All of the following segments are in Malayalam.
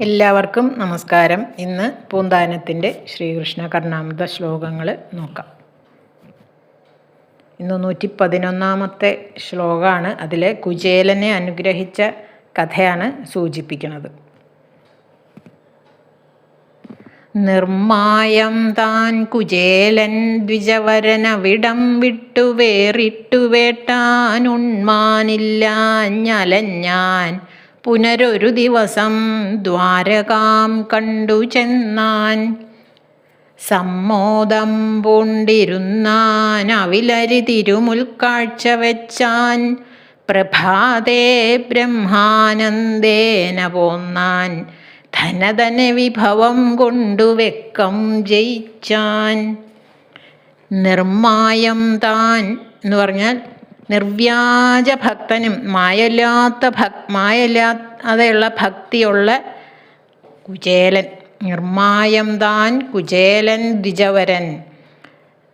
എല്ലാവർക്കും നമസ്കാരം. ഇന്ന് പൂന്താനത്തിന്റെ ശ്രീകൃഷ്ണ കർണാമൃത ശ്ലോകങ്ങൾ നോക്കാം. ഇന്ന് നൂറ്റി പതിനൊന്നാമത്തെ ശ്ലോകമാണ്. അതിലെ കുചേലനെ അനുഗ്രഹിച്ച കഥയാണ് സൂചിപ്പിക്കുന്നത്. നിർമായം താൻ കുചേലൻ ദ്വിജവരനവിടം വിട്ടു വേറിട്ടു വേട്ടാനുണ്മാനില്ലാഞ്ഞലഞ്ഞാൻ പുനരൊരു ദിവസം ദ്വാരകാം കണ്ടു ചെന്നാൻ. സമ്മോദം പൂണ്ടിരുന്നാൻ അവിലരി തിരുമുൽക്കാഴ്ച വെച്ചാൻ. പ്രഭാതേ ബ്രഹ്മാനന്ദേന പോന്നാൻ. ധനധന വിഭവം കൊണ്ടു വെക്കം ജയിച്ചാൻ. നിർമായം താൻ എന്ന് പറഞ്ഞാൽ നിർവ്യാജ ഭക്തനും മായല്ലാത്ത ഭക് മായല്ലാതെയുള്ള ഭക്തിയുള്ള കുചേലൻ നിർമായം താൻ കുചേലൻ ദ്വിജവരൻ.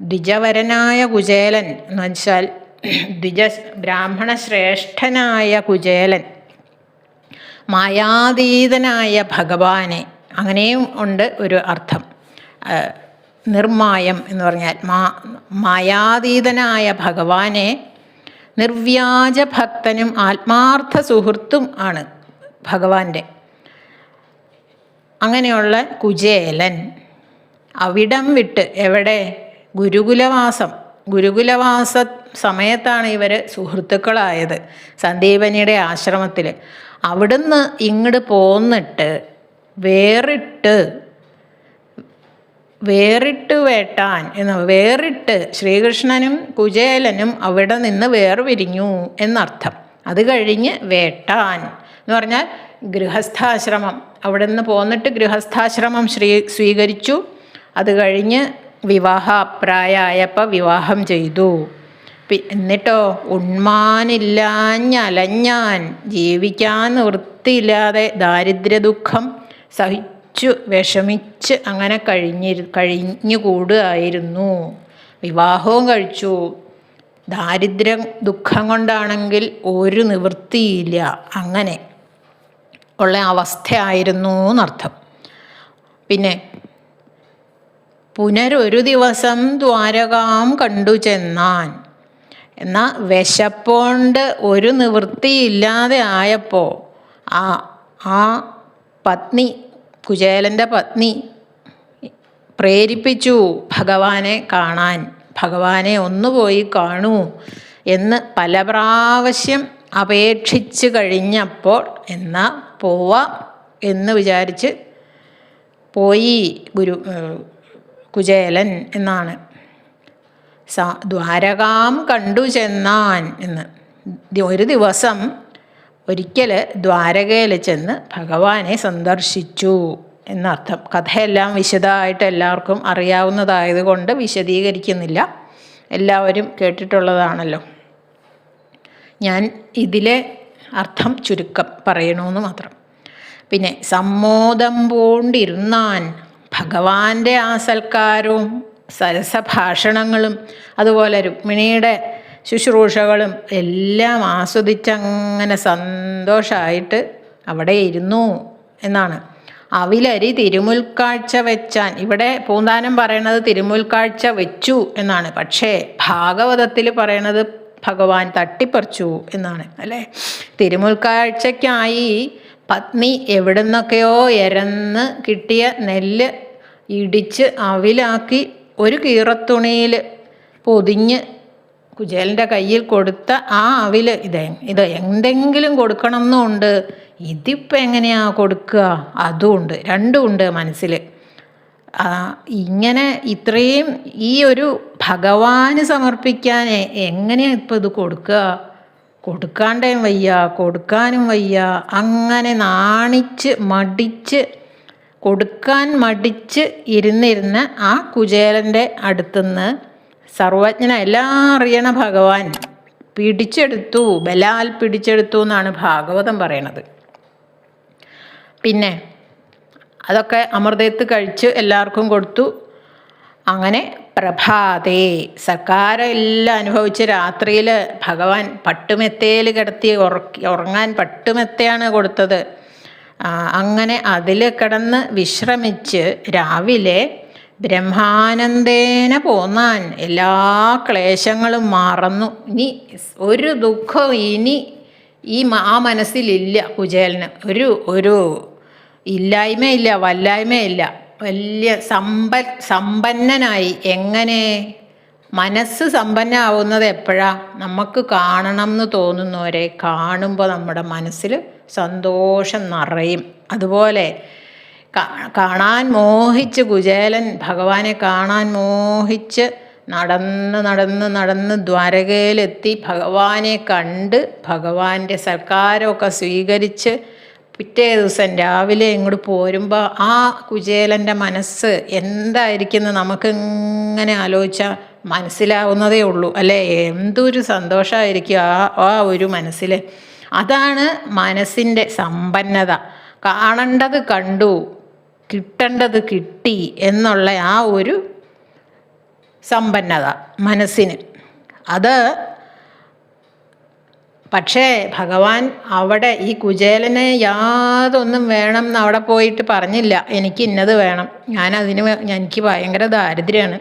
ദ്വിജവരനായ കുചേലൻ എന്ന് വെച്ചാൽ ദ്വിജ ബ്രാഹ്മണശ്രേഷ്ഠനായ കുചേലൻ മായാതീതനായ ഭഗവാനെ. അങ്ങനെയും ഉണ്ട് ഒരു അർത്ഥം. നിർമായം എന്ന് പറഞ്ഞാൽ മാ മായാതീതനായ ഭഗവാനെ നിർവ്യാജ ഭക്തനും ആത്മാർത്ഥ സുഹൃത്തും ആണ് ഭഗവാന്റെ. അങ്ങനെയുള്ള കുചേലൻ അവിടം വിട്ട് എവിടെ? ഗുരുകുലവാസം. ഗുരുകുലവാസ സമയത്താണ് ഇവർ സുഹൃത്തുക്കളായത് സന്ദീപനിയുടെ ആശ്രമത്തിൽ അവിടുന്ന് ഇങ്ങോട്ട് പോന്നിട്ട് വേറിട്ട് വേറിട്ട് വേട്ടാൻ എന്ന് വേറിട്ട് ശ്രീകൃഷ്ണനും കുചേലനും അവിടെ നിന്ന് വേർപിരിഞ്ഞു എന്നർത്ഥം. അത് കഴിഞ്ഞ് വേട്ടാൻ എന്ന് പറഞ്ഞാൽ ഗൃഹസ്ഥാശ്രമം. അവിടെ നിന്ന് പോന്നിട്ട് ഗൃഹസ്ഥാശ്രമം ശ്രീ സ്വീകരിച്ചു. അത് കഴിഞ്ഞ് വിവാഹപ്രായമായപ്പോൾ വിവാഹം ചെയ്തു. എന്നിട്ടോ ഉണ്മാനില്ലാഞ്ഞലഞ്ഞാൻ ജീവിക്കാൻ വൃത്തിയില്ലാതെ ദാരിദ്ര്യ ദുഃഖം സഹിച്ചു വിഷമിച്ച് അങ്ങനെ കഴിഞ്ഞി കഴിഞ്ഞുകൂടുകയായിരുന്നു വിവാഹവും കഴിച്ചു. ദാരിദ്ര്യം ദുഃഖം കൊണ്ടാണെങ്കിൽ ഒരു നിവൃത്തിയില്ല. അങ്ങനെ ഉള്ള അവസ്ഥയായിരുന്നു എന്നർത്ഥം. പിന്നെ പുനരൊരു ദിവസം ദ്വാരകാം കണ്ടു ചെന്നാൻ. എന്നാൽ വിശപ്പോണ്ട് ഒരു നിവൃത്തിയില്ലാതെ ആയപ്പോൾ ആ ആ പത്നി കുചേലന്റെ പത്നി പ്രേരിപ്പിച്ചു ഭഗവാനെ കാണാൻ ഭഗവാനെ ഒന്ന് പോയി കാണൂ എന്ന് പല പ്രാവശ്യം അപേക്ഷിച്ച് കഴിഞ്ഞപ്പോൾ എന്നാ പോവാം എന്ന് വിചാരിച്ച് പോയി ഗുരു കുചേലൻ എന്നാണ്. സ ദ്വാരകാം കണ്ടു ചെന്നാൻ എന്ന്. ഒരു ദിവസം ഒരിക്കൽ ദ്വാരകയിൽ ചെന്ന് ഭഗവാനെ സന്ദർശിച്ചു എന്നർത്ഥം. കഥയെല്ലാം വിശദമായിട്ട് എല്ലാവർക്കും അറിയാവുന്നതായതുകൊണ്ട് വിശദീകരിക്കുന്നില്ല. എല്ലാവരും കേട്ടിട്ടുള്ളതാണല്ലോ. ഞാൻ ഇതിലെ അർത്ഥം ചുരുക്കം പറയണമെന്ന് മാത്രം. പിന്നെ സമ്മോദം പൂണ്ടിരുന്നാൻ ഭഗവാന്റെ ആ സൽക്കാരവും സരസഭാഷണങ്ങളും അതുപോലെ രുക്മിണിയുടെ ശുശ്രൂഷകളും എല്ലാം ആസ്വദിച്ചങ്ങനെ സന്തോഷമായിട്ട് അവിടെ ഇരുന്നു എന്നാണ്. അവിലരി തിരുമുൽക്കാഴ്ച വെച്ചാൻ ഇവിടെ പൂന്താനം പറയണത് തിരുമുൽക്കാഴ്ച വെച്ചു എന്നാണ്. പക്ഷേ ഭാഗവതത്തിൽ പറയണത് ഭഗവാൻ തട്ടിപ്പറിച്ചു എന്നാണ് അല്ലേ? തിരുമുൽക്കാഴ്ചയ്ക്കായി പത്നി എവിടുന്നൊക്കെയോ എരന്ന് കിട്ടിയ നെല്ല് ഇടിച്ച് അവിലാക്കി ഒരു കീറത്തുണിയിൽ പൊതിഞ്ഞ് കുചേലന്റെ കയ്യിൽ കൊടുത്ത ആ അവിൽ ഇത് ഇത് എന്തെങ്കിലും കൊടുക്കണം എന്നുണ്ട് ഇതിപ്പോൾ എങ്ങനെയാണ് കൊടുക്കുക അതുമുണ്ട് രണ്ടുമുണ്ട് മനസ്സിൽ ഇങ്ങനെ ഇത്രയും ഈ ഒരു ഭഗവാന് സമർപ്പിക്കാൻ എങ്ങനെയാണ് ഇപ്പോൾ ഇത് കൊടുക്കുക? കൊടുക്കാണ്ടേം വയ്യ കൊടുക്കാനും വയ്യ. അങ്ങനെ നാണിച്ച് മടിച്ച് കൊടുക്കാൻ മടിച്ച് ഇരുന്നിരുന്ന ആ കുചേലന്റെ അടുത്തുനിന്ന് സർവജ്ഞന എല്ലാം അറിയണ ഭഗവാൻ. പിടിച്ചെടുത്തു ബലാൽ പിടിച്ചെടുത്തു എന്നാണ് ഭാഗവതം പറയണത്. പിന്നെ അതൊക്കെ അമൃതയത്ത് കഴിച്ച് എല്ലാവർക്കും കൊടുത്തു. അങ്ങനെ പ്രഭാതേ സർക്കാരം എല്ലാം അനുഭവിച്ച് രാത്രിയിൽ ഭഗവാൻ പട്ടുമെത്തയിൽ കിടത്തി ഉറക്കി ഉറങ്ങാൻ പട്ടുമെത്തയാണ് കൊടുത്തത്. അങ്ങനെ അതിൽ കിടന്ന് വിശ്രമിച്ച് രാവിലെ ബ്രഹ്മാനന്ദേന പോന്നാൻ. എല്ലാ ക്ലേശങ്ങളും മറന്നു. ഇനി ഒരു ദുഃഖം ഇനി ഈ ആ മനസ്സിലില്ല കുചേലന്. ഒരു ഒരു ഇല്ലായ്മയില്ല വല്ലായ്മയില്ല. വലിയ സമ്പ സമ്പന്നനായി. എങ്ങനെ? മനസ്സ് സമ്പന്നമാവുന്നത് എപ്പോഴാ? നമുക്ക് കാണണം എന്ന് തോന്നുന്നവരെ കാണുമ്പോൾ നമ്മുടെ മനസ്സിൽ സന്തോഷം നിറയും. അതുപോലെ കാണാൻ മോഹിച്ച് കുചേലൻ ഭഗവാനെ കാണാൻ മോഹിച്ച് നടന്ന് നടന്ന് നടന്ന് ദ്വാരകയിലെത്തി ഭഗവാനെ കണ്ട് ഭഗവാന്റെ സൽക്കാരമൊക്കെ സ്വീകരിച്ച് പിറ്റേ ദിവസം രാവിലെ ഇങ്ങോട്ട് പോരുമ്പോൾ ആ കുചേലന്റെ മനസ്സ് എന്തായിരിക്കുന്നു നമുക്ക് എങ്ങനെ ആലോചിച്ചാൽ മനസ്സിലാവുന്നതേ ഉള്ളൂ. അല്ലേ? എന്തൊരു സന്തോഷമായിരിക്കും ആ ആ ഒരു മനസ്സിൽ അതാണ് മനസ്സിന്റെ സമ്പന്നത. കാണേണ്ടത് കണ്ടു. കിട്ടേണ്ടത് കിട്ടി എന്നുള്ള ആ ഒരു സമ്പന്നത മനസ്സിന്. അത് പക്ഷേ ഭഗവാൻ അവിടെ ഈ കുചേലനെ യാതൊന്നും വേണം എന്ന് അവിടെ പോയിട്ട് പറഞ്ഞില്ല. എനിക്ക് ഇന്നത് വേണം. ഞാൻ അതിന് എനിക്ക് ഭയങ്കര ദാരിദ്ര്യമാണ്.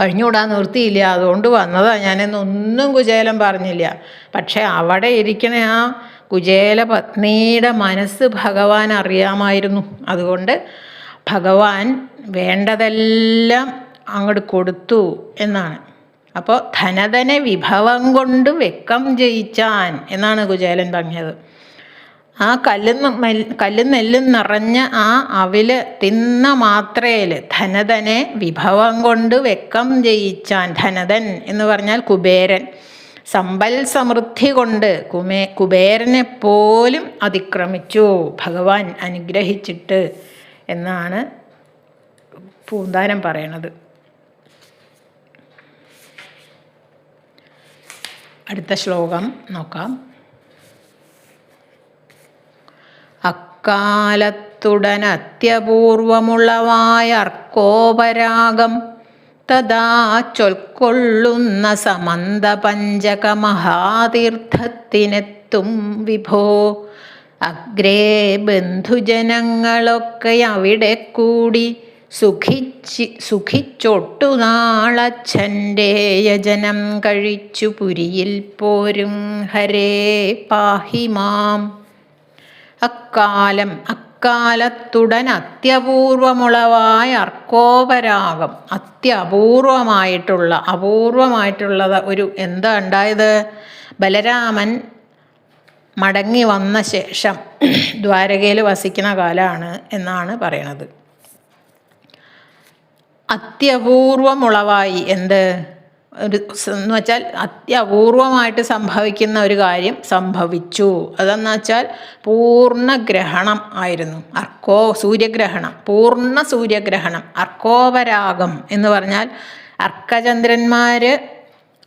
കഴിഞ്ഞുകൂടാൻ നിർത്തിയില്ല. അതുകൊണ്ട് വന്നതാണ് ഞാനെന്നൊന്നും കുചേലൻ പറഞ്ഞില്ല. പക്ഷേ അവിടെ ഇരിക്കണ ആ കുചേല പത്നിയുടെ മനസ്സ് ഭഗവാൻ അറിയാമായിരുന്നു. അതുകൊണ്ട് ഭഗവാൻ വേണ്ടതെല്ലാം അങ്ങോട്ട് കൊടുത്തു എന്നാണ്. അപ്പോൾ ധനധന വിഭവം കൊണ്ട് വെക്കം ജയിച്ചാൻ എന്നാണ് കുചേലൻ പറഞ്ഞത്. ആ കല്ലും കല്ലും നെല്ലും നിറഞ്ഞ ആ അവിൽ തിന്ന മാത്രയിൽ ധനധനെ വിഭവം കൊണ്ട് വെക്കം ജയിച്ചാൻ ധനധൻ എന്ന് പറഞ്ഞാൽ കുബേരൻ. സമ്പൽ സമൃദ്ധി കൊണ്ട് കുമേ കുബേരനെ പോലും അതിക്രമിച്ചു. ഭഗവാൻ അനുഗ്രഹിച്ചിട്ട് എന്നാണ് പൂന്താനം പറയണത്. അടുത്ത ശ്ലോകം നോക്കാം. അക്കാലത്തുടനത്യപൂർവമുളവായ അർക്കോപരാഗം തഥാ ചൊൽക്കൊള്ളുന്ന സമന്ത പഞ്ചക മഹാതീർത്ഥത്തിനെത്തും വിഭോ. അഗ്രേ ബന്ധുജനങ്ങളൊക്കെ അവിടെ കൂടി സുഖിച്ച് സുഖിച്ചൊട്ടു നാളച്ഛന്റെ യജനം കഴിച്ചു പുരിയിൽ പോരും ഹരേ പാഹിമാം അക്കാലം അക്കാലത്തുടൻ അത്യപൂർവമുളവായ അർക്കോപരാഗം അത്യപൂർവമായിട്ടുള്ള അപൂർവമായിട്ടുള്ളത് ഒരു എന്താ ഉണ്ടായത്? ബലരാമൻ മടങ്ങി വന്ന ശേഷം ദ്വാരകയിൽ വസിക്കുന്ന കാലമാണ് എന്നാണ് പറയണത്. അത്യപൂർവമുളവായി എന്ത്? ഒരു എന്ന് വെച്ചാൽ അത്യപൂർവമായിട്ട് സംഭവിക്കുന്ന ഒരു കാര്യം സംഭവിച്ചു. അതെന്ന് വെച്ചാൽ പൂർണഗ്രഹണം ആയിരുന്നു. അർക്കോ സൂര്യഗ്രഹണം പൂർണ സൂര്യഗ്രഹണം അർക്കോപരാഗം എന്ന് പറഞ്ഞാൽ അർക്കചന്ദ്രന്മാർ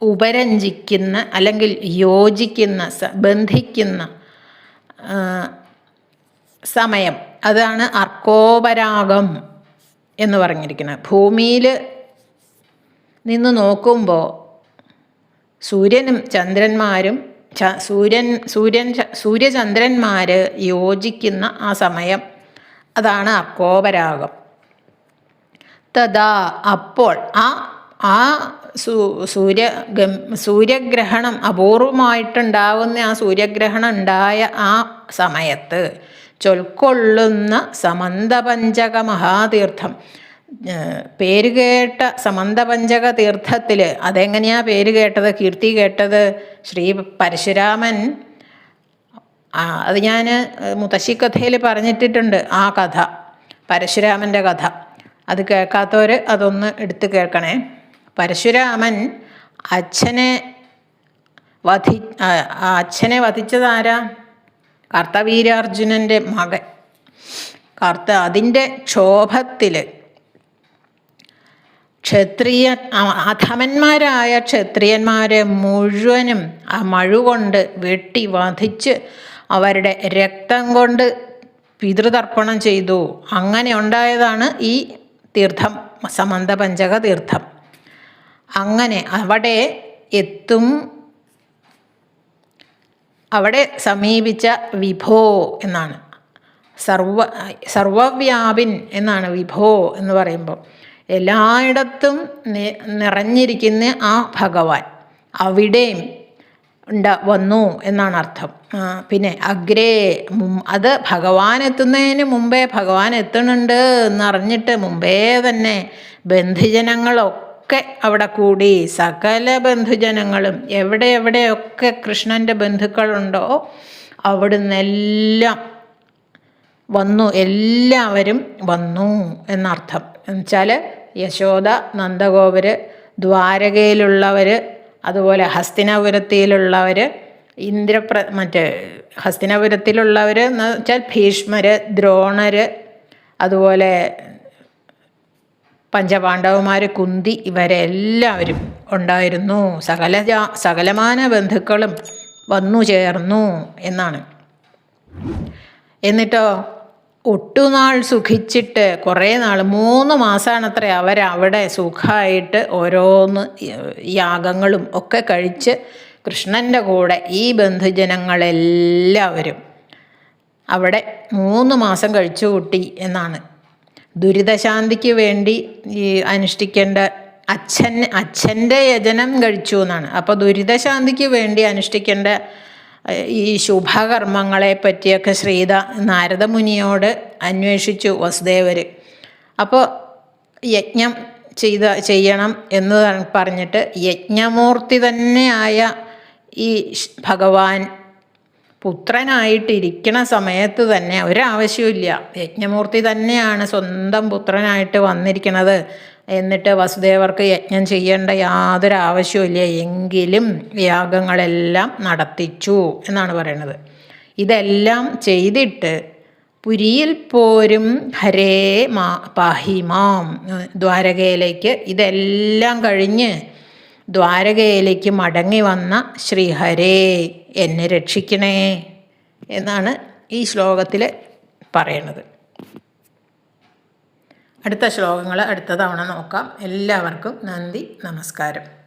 ഉപരഞ്ജിക്കുന്ന അല്ലെങ്കിൽ യോജിക്കുന്ന ബന്ധിക്കുന്ന സമയം. അതാണ് അർക്കോപരാഗം എന്ന് പറഞ്ഞിരിക്കുന്നത്. ഭൂമിയിൽ നിന്ന് നോക്കുമ്പോൾ സൂര്യനും ചന്ദ്രന്മാരും സൂര്യൻ സൂര്യൻ സൂര്യചന്ദ്രന്മാർ യോജിക്കുന്ന ആ സമയം അതാണ് അക്കോപരാഗം തഥാ അപ്പോൾ ആ ആ സൂ സൂര്യ സൂര്യഗ്രഹണം അപൂർവമായിട്ടുണ്ടാവുന്ന ആ സൂര്യഗ്രഹണം ഉണ്ടായ ആ സമയത്ത് ചൊൽക്കൊള്ളുന്ന സമന്തപഞ്ചക മഹാതീർത്ഥം പേരുകേട്ട സമന്തപഞ്ചക തീർത്ഥത്തിൽ അതെങ്ങനെയാ പേര് കേട്ടത് കീർത്തി കേട്ടത്? ശ്രീ പരശുരാമൻ അത് ഞാൻ മുത്തശ്ശിക്കഥയിൽ പറഞ്ഞിട്ടിട്ടുണ്ട് ആ കഥ പരശുരാമന്റെ കഥ. അത് കേൾക്കാത്തവർ അതൊന്ന് എടുത്ത് കേൾക്കണേ. പരശുരാമൻ അച്ഛനെ വധി അച്ഛനെ വധിച്ചതാരാ? കർത്തവീരാർജുനന്റെ മകൻ. കർത്ത അതിന്റെ ക്ഷോഭത്തിൽ ക്ഷത്രിയ അധമന്മാരായ ക്ഷത്രിയന്മാരെ മുഴുവനും ആ മഴുകൊണ്ട് വെട്ടി വധിച്ച് അവരുടെ രക്തം കൊണ്ട് പിതൃതർപ്പണം ചെയ്തു. അങ്ങനെ ഉണ്ടായതാണ് ഈ തീർത്ഥം സമന്തപഞ്ചക തീർത്ഥം. അങ്ങനെ അവിടെ എത്തും. അവിടെ സമീപിച്ച വിഭോ എന്നാണ്. സർവ സർവവ്യാപിൻ എന്നാണ് വിഭോ എന്ന് പറയുമ്പോൾ എല്ലായിടത്തും നിറഞ്ഞിരിക്കുന്ന ആ ഭഗവാൻ അവിടെയും ഉണ്ട വന്നു എന്നാണ് അർത്ഥം. പിന്നെ അഗ്രേ അത് ഭഗവാൻ എത്തുന്നതിന് മുമ്പേ ഭഗവാൻ എത്തുന്നുണ്ട് എന്നറിഞ്ഞിട്ട് മുമ്പേ തന്നെ ബന്ധുജനങ്ങളൊക്കെ അവിടെ കൂടി സകല ബന്ധുജനങ്ങളും എവിടെ എവിടെയൊക്കെ കൃഷ്ണന്റെ ബന്ധുക്കളുണ്ടോ അവിടുന്നെല്ലാം വന്നു എല്ലാവരും വന്നു എന്നർത്ഥം. എന്നുവെച്ചാൽ യശോദ നന്ദഗോപർ ദ്വാരകയിലുള്ളവർ അതുപോലെ ഹസ്തിനാപുരത്തിലുള്ളവർ ഇന്ദ്രപ്ര മറ്റേ ഹസ്തിനപുരത്തിലുള്ളവർ എന്ന് വെച്ചാൽ ഭീഷ്മർ ദ്രോണർ അതുപോലെ പഞ്ചപാണ്ഡവന്മാർ കുന്തി ഇവരെല്ലാവരും ഉണ്ടായിരുന്നു. സകല സകലമാന ബന്ധുക്കളും വന്നു ചേർന്നു എന്നാണ്. എന്നിട്ടോ ഒട്ടുനാൾ സുഖിച്ചിട്ട് കുറേ നാൾ മൂന്ന് മാസമാണത്ര അവരവിടെ സുഖമായിട്ട് ഓരോന്ന് യാഗങ്ങളും ഒക്കെ കഴിച്ച് കൃഷ്ണന്റെ കൂടെ ഈ ബന്ധുജനങ്ങളെല്ലാവരും അവിടെ മൂന്ന് മാസം കഴിച്ചു കൂട്ടി എന്നാണ്. ദുരിതശാന്തിക്ക് വേണ്ടി ഈ അനുഷ്ഠിക്കേണ്ട അച്ഛൻ അച്ഛന്റെ യജനം കഴിച്ചു എന്നാണ്. അപ്പോൾ ദുരിതശാന്തിക്ക് വേണ്ടി അനുഷ്ഠിക്കേണ്ട ഈ ശുഭകർമ്മങ്ങളെ പറ്റിയൊക്കെ ശ്രീത നാരദമുനിയോട് അന്വേഷിച്ചു വസുദേവർ അപ്പോൾ യജ്ഞം ചെയ്ത ചെയ്യണം എന്ന് പറഞ്ഞിട്ട് യജ്ഞമൂർത്തി തന്നെയായ ഈ ഭഗവാൻ പുത്രനായിട്ടിരിക്കണ സമയത്ത് തന്നെ ഒരാവശ്യമില്ല യജ്ഞമൂർത്തി തന്നെയാണ് സ്വന്തം പുത്രനായിട്ട് വന്നിരിക്കുന്നത് എന്നിട്ട് വസുദേവർക്ക് യജ്ഞം ചെയ്യേണ്ട യാതൊരു ആവശ്യമില്ല എങ്കിലും യാഗങ്ങളെല്ലാം നടത്തിച്ചു എന്നാണ് പറയുന്നത്. ഇതെല്ലാം ചെയ്തിട്ട് പുരിയിൽ പോരും. ഹരേ മാ പാഹിമാം ദ്വാരകയിലേക്ക് ഇതെല്ലാം കഴിഞ്ഞ് ദ്വാരകയിലേക്ക് മടങ്ങി വന്ന ശ്രീഹരേ എന്നെ രക്ഷിക്കണേ എന്നാണ് ഈ ശ്ലോകത്തിൽ പറയണത്. അടുത്ത ശ്ലോകങ്ങൾ അടുത്ത തവണ നോക്കാം. എല്ലാവർക്കും നന്ദി നമസ്കാരം.